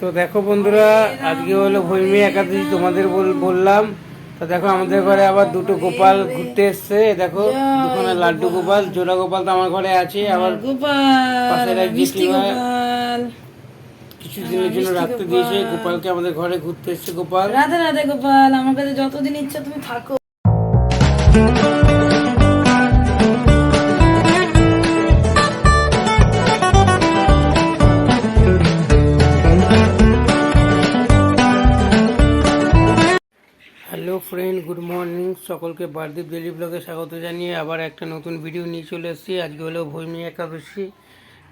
তো দেখো বন্ধুরা আজকে হলো ভৈমী একাদশী তোমাদের বল- বললাম। তো দেখো আমাদের ঘরে আবার দুটো গোপাল ঘুরতে এসছে। দেখো দুখানে লাড্ডু গোপাল জোড়া গোপাল তো আমার ঘরে আছে। আবার গোপাল এক মিষ্টি জেঠিমা গোপাল। কিছু জন্য রাখতে দিয়েছে। গোপালকে আমাদের ঘরে ঘুরতে এসছে গোপাল। রাধে রাধে গোপাল আমার কাছে যতদিন ইচ্ছা তুমি থাকো। Friend, good morning. সকলকে বারদীপ ডেলি ব্লগে স্বাগত জানিয়ে আবার একটা নতুন ভিডিও নিয়ে চলে এসেছি। আজকে হলো ভৈমী একাদশী।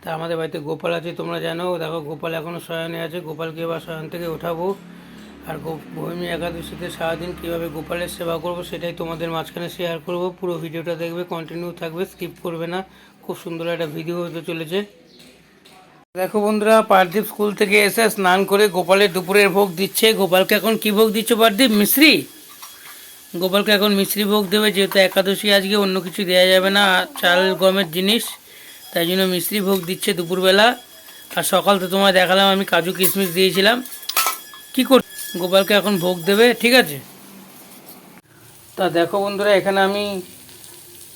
তা আমাদের বাড়িতে গোপাল আছে, তোমরা জানো। দেখো, গোপাল এখনও শয়নে আছে। গোপালকে এবার শয়ন থেকে ওঠাবো। আর ভৈমী একাদশীতে সারাদিন কীভাবে গোপালের সেবা করব সেটাই তোমাদের মাঝখানে শেয়ার করব। পুরো ভিডিওটা দেখবে কন্টিনিউ থাকবে স্কিপ করবে না। খুব সুন্দর একটা ভিডিও হতে চলেছে। দেখো বন্ধুরা, পার্দীপ স্কুল থেকে এসে স্নান করে গোপালের দুপুরের ভোগ দিচ্ছে। গোপালকে এখন কি ভোগ দিচ্ছ পার্দীপ? মিশ্রি? গোপালকে এখন মিশ্রি ভোগ দেবে, যেহেতু একাদশী আজকে, অন্য কিছু দেওয়া যাবে না, চাল, গমের জিনিস। তাই জন্য মিশ্রি ভোগ দিচ্ছে দুপুরবেলা। আর সকাল তো তোমায় দেখালাম, আমি কাজু কিশমিশ দিয়েছিলাম। কি কর গোপালকে এখন ভোগ দেবে, ঠিক আছে? তা দেখো বন্ধুরা, এখানে আমি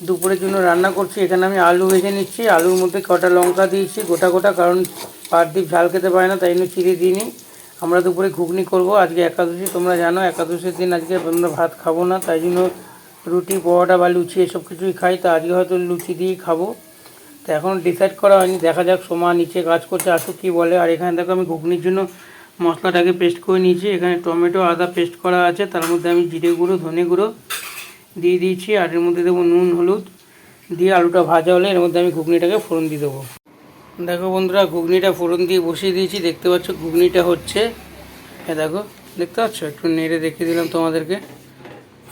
দুপুরের জন্য রান্না করছি। এখানে আমি আলু ভেজে নিচ্ছি। আলুর মধ্যে কটা লঙ্কা দিয়েছি, গোটা গোটা, কারণ পারদীপ ঝাল খেতে পারে না, তাই জন্য চিড়ে দিইনি। আমরা দুপুরে ঘুগনি করব, আজকে একাদশী, তোমরা জানো একাদশীর দিন আজকে আমরা ভাত খাব না, তাই জন্য রুটি, পরোটা বা লুচি এসব কিছুই খাই, তা আজকে হয়তো লুচি দিয়েই খাব। তো এখন ডিসাইড করা হয়নি, দেখা যাক সোমা নিচে কাজ করছে, আসুক কী বলে। আর এখানে দেখো আমি ঘুগনির জন্য মশলাটাকে পেস্ট করে নিয়েছি, এখানে টমেটো, আদা পেস্ট করা আছে, তার মধ্যে আমি জিরে গুঁড়ো, ধনে গুঁড়ো দিয়ে দিয়েছি, আর এর মধ্যে দেবো নুন, হলুদ, দিয়ে আলুটা ভাজা হলে এর মধ্যে আমি ঘুগনিটাকে ফোড়ন দিয়ে দেবো। দেখো বন্ধুরা, ঘুগনিটা ফোড়ন দিয়ে বসিয়ে দিয়েছি, দেখতে পাচ্ছ ঘুগনিটা হচ্ছে। হ্যাঁ দেখো, দেখতে পাচ্ছ? একটু নেড়ে দেখিয়ে দিলাম তোমাদেরকে।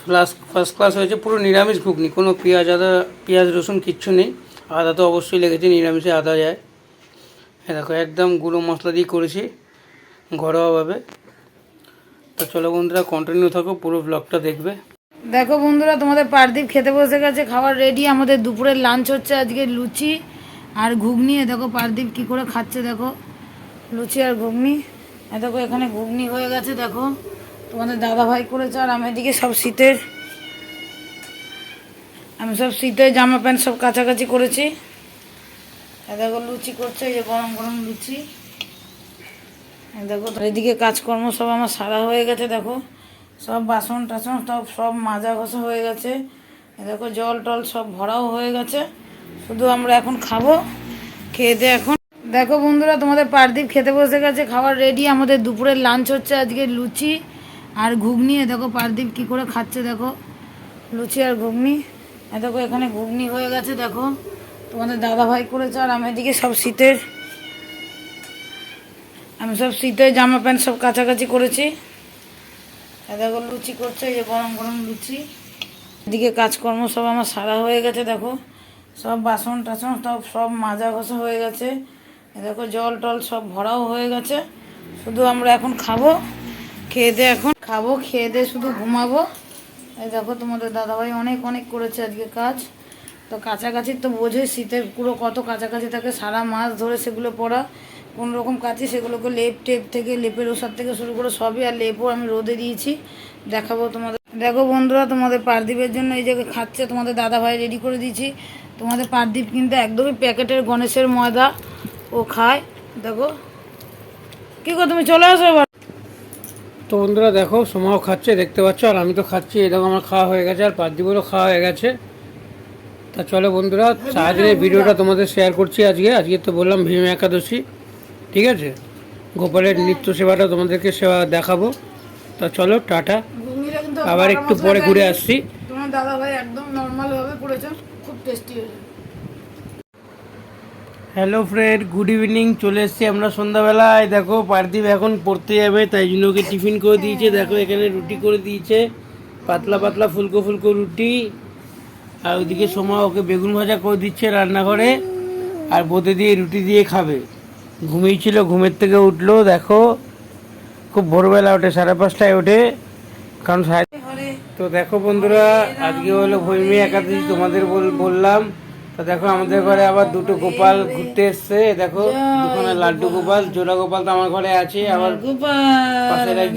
ফার্স্ট ফার্স্ট ক্লাস হয়েছে পুরো নিরামিষ ঘুগনি, কোনো পেঁয়াজ, আদা, পেঁয়াজ, রসুন কিচ্ছু নেই। আদা তো অবশ্যই লেগেছে, নিরামিষে আদা যায়। হ্যাঁ দেখো, একদম গুঁড়ো মশলা দিয়ে করেছি, ঘরোয়াভাবে। তো চলো বন্ধুরা কন্টিনিউ থাকো, পুরো ব্লগটা দেখবে। দেখো বন্ধুরা, তোমাদের পারদীপ খেতে বসে গেছে, খাবার রেডি আমাদের দুপুরের লাঞ্চ হচ্ছে আজকে লুচি। আর ঘুগনি, এ দেখো পারদীপ কি করে খাচ্ছে দেখো। লুচি আর ঘুগনি। এ দেখো এখানে ঘুগনি হয়ে গেছে, দেখো। তোমাদের দাদা ভাই করেছে আর আমি এদিকে সব শীতের, আমি সব শীতের জামা প্যান্ট সব কাছাকাছি করেছি। এ দেখো লুচি করছে, এই যে গরম গরম লুচি। দেখো এদিকে কাজকর্ম সব আমার সারা হয়ে গেছে, দেখো। সব বাসন টাসন সব সব মাজা ঘষা হয়ে গেছে। দেখো জল টল সব ভরাও হয়ে গেছে। শুধু আমরা এখন খাব, খেয়ে এখন দেখো বন্ধুরা, তোমাদের পারদীপ খেতে বসে গেছে, খাবার রেডি আমাদের দুপুরের লাঞ্চ হচ্ছে আজকে লুচি আর ঘুগনি। দেখো পারদীপ কি করে খাচ্ছে, দেখো। লুচি আর ঘুগনি। দেখো এখানে ঘুগনি হয়ে গেছে, দেখো। তোমাদের দাদা ভাই করেছে আর আমি এদিকে সব শীতের আমি সব শীতের জামা প্যান্ট সব কাছাকাছি করেছি। দেখো লুচি করছে, এই যে গরম গরম লুচি। এদিকে কাজকর্ম সব আমার সারা হয়ে গেছে, দেখো। সব বাসন টাসন সব সব মাজা ঘষা হয়ে গেছে। দেখো জল টল সব ভরাও হয়ে গেছে। শুধু আমরা এখন খাব, খেয়ে দিয়ে এখন খাব, খেয়ে দিয়ে শুধু ঘুমাবো। এই দেখো তোমাদের দাদাভাই অনেক অনেক করেছে আজকে কাজ। তো কাছাকাছি তো বোঝে শীতের পুরো কত কাছাকাছি থাকে, সারা মাস ধরে সেগুলো পড়া। কোন রকম কাছে সেগুলোকে লেপ টেপ থেকে, লেপের ওষার থেকে শুরু করে সবই আর লেপও আমি রোদে দিয়েছি। দেখাবো তোমাদের দেখো বন্ধুরা, তোমাদের পারদীপের জন্য এই জায়গায় খাচ্ছে, তোমাদের দাদা ভাই রেডি করে দিয়েছি। তোমাদের পারদীপ কিন্তু একদমই প্যাকেটের গণেশের ময়দা ও খায়। দেখো। কী গো, তুমি চলে আসো এবার। তো বন্ধুরা, দেখো, সোমাও খাচ্ছে, দেখতে পাচ্ছ? আর আমি তো খাচ্ছি দেখো আমার খাওয়া হয়ে গেছে, আর পাঁচদিবরও খাওয়া হয়ে গেছে। তা চলো বন্ধুরা সারাদিনের ভিডিওটা তোমাদের শেয়ার করছি আজকে। আজকে তো বললাম ভীম একাদশী, ঠিক আছে? গোপালের নিত্য সেবাটা তোমাদেরকে সেবা দেখাবো। তা চলো, টাটা। আবার একটু পরে ঘুরে আসছি। তোমার দাদা ভাই একদম নর্মাল ভাবে করেছেন খুব টেস্টি হয়েছে। হ্যালো ফ্রেন্ড গুড ইভিনিং চলে এসেছি আমরা সন্ধ্যাবেলায়। দেখো পার্থিব এখন পড়তে যাবে তাই জন্য ওকে টিফিন করে দিয়েছে। দেখো এখানে রুটি করে দিয়েছে। পাতলা পাতলা ফুলকো ফুলকো রুটি। আর ওইদিকে সময় ওকে বেগুন ভাজা করে দিচ্ছে রান্নাঘরে। আর বোঁদে দিয়ে রুটি দিয়ে খাবে। ঘুমিয়েছিল ঘুমের থেকে উঠল দেখো। খুব ভোরবেলা ওঠে সাড়ে পাঁচটায় ওঠে। কারণ সাড়ে তো দেখো বন্ধুরা আজকে হলো ভৈমী একাদশী তোমাদের বল- বললাম। তো দেখো আমাদের ঘরে আবার দুটো গোপাল ঘুরতে এসছে। দেখো দুখানে লাড্ডু গোপাল জোড়া গোপাল তো আমার ঘরে আছে। আবার গোপাল পাশের এক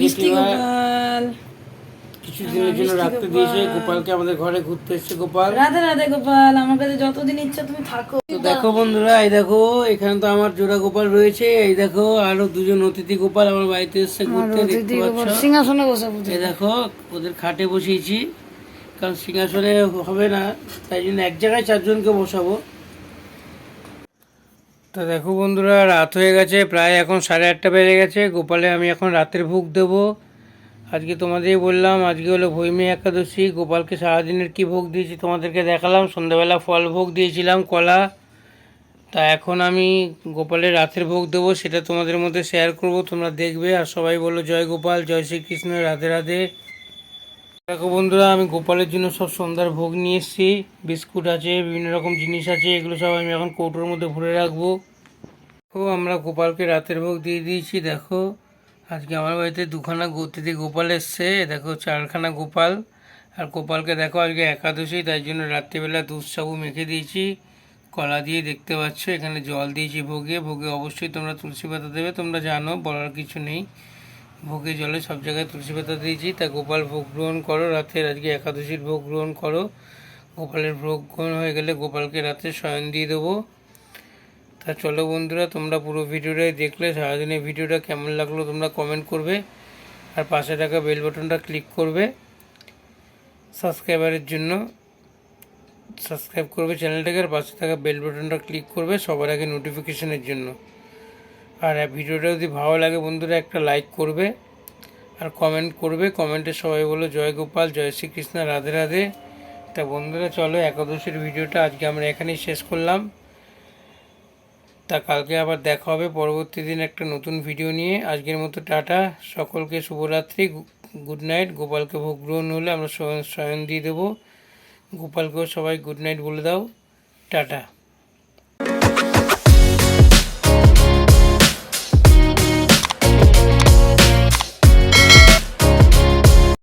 মিষ্টি জেঠিমা গোপাল কিছু দিনের জন্য রাখতে দিয়েছে। গোপালকে আমাদের ঘরে ঘুরতে এসছে গোপাল। রাধে রাধে গোপাল আমার কাছে যতদিন ইচ্ছা তুমি থাকো। তো দেখো বন্ধুরা এই দেখো এখানে তো আমার জোড়া গোপাল রয়েছে। এই দেখো আরও দুজন অতিথি গোপাল আমার বাড়িতে এসছে ঘুরতে দেখতে পাচ্ছ? সিংহাসনে বসে এই দেখো ওদের খাটে বসিয়েছি। কারণ সিংহাসনে হবে না তাই জন্য এক জায়গায় চারজনকে বসাবো। তো দেখো বন্ধুরা রাত হয়ে গেছে প্রায় এখন সাড়ে আটটা বেজে গেছে। গোপালে আমি এখন রাতের ভোগ দেবো। আজকে তোমাদেরই বললাম, আজকে হলো ভৈমী একাদশী। গোপালকে সারাদিনের কি ভোগ দিয়েছি তোমাদেরকে দেখালাম। সন্ধ্যাবেলা ফল ভোগ দিয়েছিলাম, কলা। তা এখন আমি গোপালের রাতের ভোগ দেবো, সেটা তোমাদের মধ্যে শেয়ার করব। তোমরা দেখবে আর সবাই বলো, জয় গোপাল, জয় শ্রীকৃষ্ণ, রাধে রাধে। দেখো বন্ধুরা, আমি গোপালের জন্য সব সন্ধ্যার ভোগ নিয়ে এসেছি। বিস্কুট আছে, বিভিন্ন রকম জিনিস আছে, এগুলো সব আমি এখন কৌটোর মধ্যে ভরে রাখব। আমরা গোপালকে রাতের ভোগ দিয়ে দিয়েছি, দেখো। আজকে আমার বাড়িতে দুখানা গতিতে গোপাল এসছে। দেখো চারখানা গোপাল। আর গোপালকে দেখো আজকে একাদশী, তাই জন্য রাত্রিবেলা দুধ সাবু মেখে দিয়েছি। কলা দিয়ে দেখতে পাচ্ছ, এখানে জল দিয়েছি ভোগে। ভোগে অবশ্যই তোমরা তুলসী পাতা দেবে, তোমরা জানো, বলার কিছু নেই। ভোগে জলে সব জায়গায় তুলসী পাতা দিয়েছি। তা গোপাল ভোগ গ্রহণ করো, রাতের আজকে একাদশীর ভোগ গ্রহণ করো। গোপালের ভোগ গ্রহণ হয়ে গেলে গোপালকে রাতে শয়ন দিয়ে দেবো। তা চলো বন্ধুরা, তোমরা পুরো ভিডিওটাই দেখলে, সারাদিনের ভিডিওটা কেমন লাগল তোমরা কমেন্ট করবে, আর পাশে থাকা বেল বাটনটা ক্লিক করবে সাবস্ক্রাইবারের জন্য সাবস্ক্রাইব করবে চ্যানেলটাকে আর পাশে থাকা বেল বাটনটা ক্লিক করবে সবার আগে নোটিফিকেশনের জন্য। আর ভিডিওটা যদি ভালো লাগে বন্ধুরা, একটা লাইক করবে, আর কমেন্ট করবে কমেন্টে সবাই বলো, জয় গোপাল, জয় শ্রীকৃষ্ণ, রাধে রাধে। তা বন্ধুরা, চলো একাদশীর ভিডিওটা আজকে আমরা এখানেই শেষ করলাম। তা কালকে আবার দেখা হবে। পরবর্তী দিন একটা নতুন ভিডিও নিয়ে। আজকের মতো টাটা। সকলকে শুভরাত্রি। গুড নাইট গোপালকে ভোগ গ্রহণ হলে আমরা শয়ন দিয়ে দেবো। গোপালকেও সবাই গুড নাইট বলে দাও। টাটা।